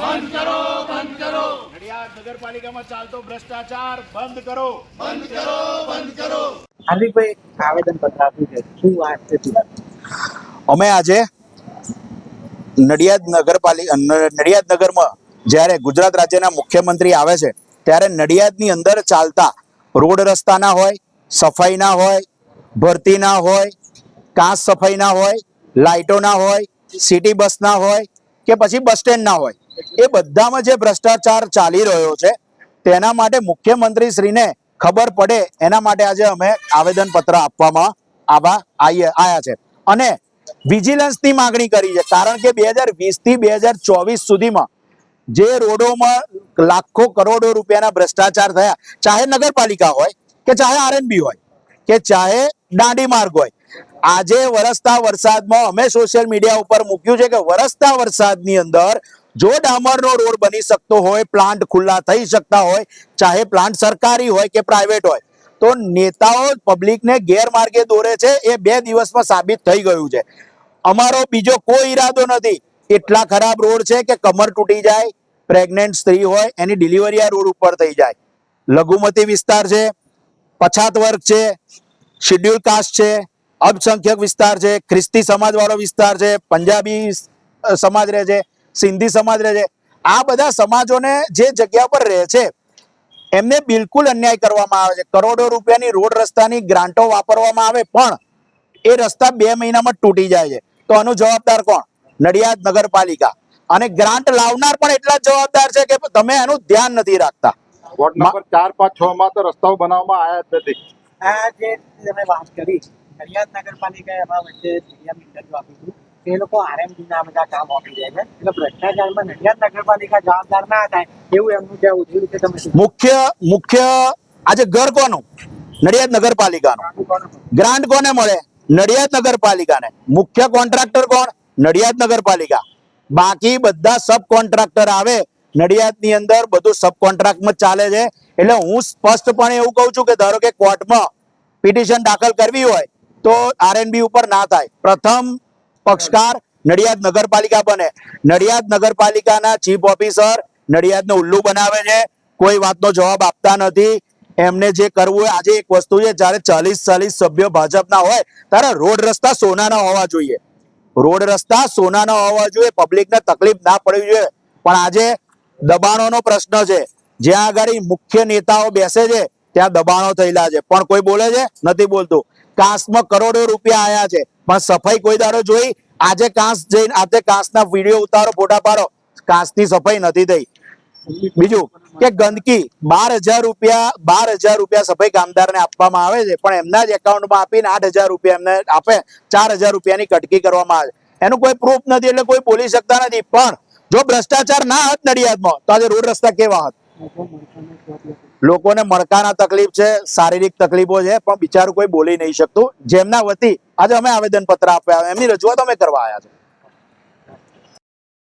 બંધ કરો બંધ કરો. નડિયાદ નગરપાલિકામાં ચાલતો ભ્રષ્ટાચાર બંધ કરો. બંધ કરો બંધ કરો. હાર્દિકભાઈ આવેદન પત્ર આપ્યું છે. શું વાત? છે અમે આજે નડિયાદ નગરપાલિકા નડિયાદ નગરમાં જ્યારે ગુજરાત રાજ્યના મુખ્યમંત્રી આવે છે ત્યારે નડિયાદની અંદર ચાલતા રોડ રસ્તાના હોય સફાઈના હોય ભરતીના હોય કાંસ સફાઈના હોય લાઇટોના હોય સિટી બસના હોય કે પછી બસ સ્ટેન્ડના હોય એ બધામાં જે ભ્રષ્ટાચાર ચાલી રહ્યો છે, તેના માટે મુખ્યમંત્રી શ્રીને ખબર પડે, એના માટે આજે અમે આવેદન પત્ર આપવામાં આવા આયા છે. અને વિજિલન્સની માંગણી કરી છે, કારણ કે બે હજાર વીસથી બે હજાર ચોવીસ સુધીમાં જે રોડોમાં લાખો કરોડો રૂપિયાના ભ્રષ્ટાચાર થયા, ચાહે નગરપાલિકા હોય કે ચાહે આરએનબી હોય કે ચાહે દાંડી માર્ગ હોય, આજે વરસતા વરસાદમાં અમે સોશિયલ મીડિયા ઉપર મૂક્યું છે કે વરસતા વરસાદની અંદર જો ડામરનો રોડ બની શકતો હોય પ્લાન્ટ ખુલ્લા થઈ શકતા હોય, ચાહે પ્લાન્ટ સરકારી હોય કે પ્રાઇવેટ હોય, તો નેતાઓ પબ્લિકને ગેરમાર્ગે દોરે છે, એ બે દિવસમાં સાબિત થઈ ગયું છે. અમારો બીજો કોઈ ઈરાદો નથી. એટલા ખરાબ રોડ છે કે કમર તૂટી જાય પ્રેગ્નેન્ટ સ્ત્રી હોય, એની ડિલિવરી આ રોડ ઉપર થઈ જાય. લઘુમતી વિસ્તાર છે, પછાત વર્ગ છે શિડ્યુલ કાસ્ટ છે, અલ્પસંખ્યક વિસ્તાર છે, ખ્રિસ્તી સમાજવાળો વિસ્તાર છે, પંજાબી સમાજ રહે છે સિંધી સમાજ રહે છે. આ બધા સમાજોને જે જગ્યા પર રહે છે એમને બિલકુલ અન્યાય કરવામાં આવે છે. કરોડો રૂપિયાની રોડ રસ્તાની ગ્રાન્ટો વાપરવામાં આવે પણ એ રસ્તા બે મહિનામાં તૂટી જાય છે. તો આનો જવાબદાર કોણ? નડિયાદ નગરપાલિકા. અને ગ્રાન્ટ લાવનાર પણ એટલા જ જવાબદાર છે કે તમે એનું ધ્યાન નથી રાખતા. વોર્ડ નંબર ચાર પાંચ છ માં તો રસ્તાઓ બનાવવામાં આવ્યા જ નથી. આ જે તમે વાત કરી નડિયાદ નગરપાલિકાએ એમાં વચ્ચે મીડિયામાં ઇન્ટરવ્યુ આપ્યું હતું. એ લોકો આરએમડી ના બધા કામ આપી દે છે. એટલે ભ્રષ્ટાચારમાં નડિયાદ નગરપાલિકા જવાબદાર ના થાય એવું એમનું કહેવું છે રીતે તમે મુખ્ય મુખ્ય આજે ઘર કોનું? નડિયાદ નગરપાલિકાનું. ગ્રાન્ટ કોને મળે? નડિયાદ નગરપાલિકાને. મુખ્ય કોન્ટ્રાક્ટર કોણ? નડિયાદ નગરપાલિકા. બાકી બધા સબ કોન્ટ્રાક્ટર આવે. નડિયાદની અંદર બધું સબ કોન્ટ્રાક્ટમાં ચાલે છે. એટલે હું સ્પષ્ટપણે એવું કહું છું કે ધારો કે કોર્ટમાં પિટિશન દાખલ કરવી હોય તો આરએનબી ઉપર ના થાય. પ્રથમ પક્ષકાર નડિયાદ નગરપાલિકા બને. નડિયાદ નગરપાલિકાના ચીફ ઓફિસર નડિયાદને ઉલ્લુ બનાવે છે. કોઈ વાતનો જવાબ આપતા નથી. એમને જે કરવું હોય, આજે એક વસ્તુ છે, જ્યારે ચાલીસ ચાલીસ સભ્યો ભાજપના હોય, ત્યારે રોડ રસ્તા સોનાના હોવા જોઈએ. રોડ રસ્તા સોનાના હોવા જોઈએ. પબ્લિકને તકલીફ ના પડવી જોઈએ. પણ આજે દબાણોનો પ્રશ્ન છે. જ્યાં આગળ મુખ્ય નેતાઓ બેસે છે, ત્યાં દબાણો થયેલા છે. પણ કોઈ બોલે છે? નથી બોલતું. કાંસમાં કરોડો રૂપિયા આયા છે. પણ સફાઈ કોઈ દાડો જોઈ, આજે કાંસ જઈને આજે કાંસના વીડિયો ઉતારો ફોટા પાડો કાંસની સફાઈ નથી થઈ. બીજું કે ગંદકી, બાર હજાર રૂપિયા, બાર હજાર રૂપિયા સફાઈ કામદારને આપવામાં આવે છે, પણ એમના જ એકાઉન્ટમાં આપીને આઠ હજાર રૂપિયા એમને આપે, ચાર હજાર રૂપિયાની કટકી કરવામાં આવે. એનું કોઈ પ્રૂફ નથી એટલે કોઈ બોલી શકતા નથી. પણ જો ભ્રષ્ટાચાર ના હોત નડિયાદમાં, તો આજે રોડ રસ્તા કેવા હોત? લોકોને મણકાના તકલીફ છે, શારીરિક તકલીફો છે, પણ બિચારું કોઈ બોલી નહીં શકતું. જેમના વતી આજે અમે આવેદન પત્ર આપ્યા, એમની રજૂઆત અમે કરવા આવ્યા છે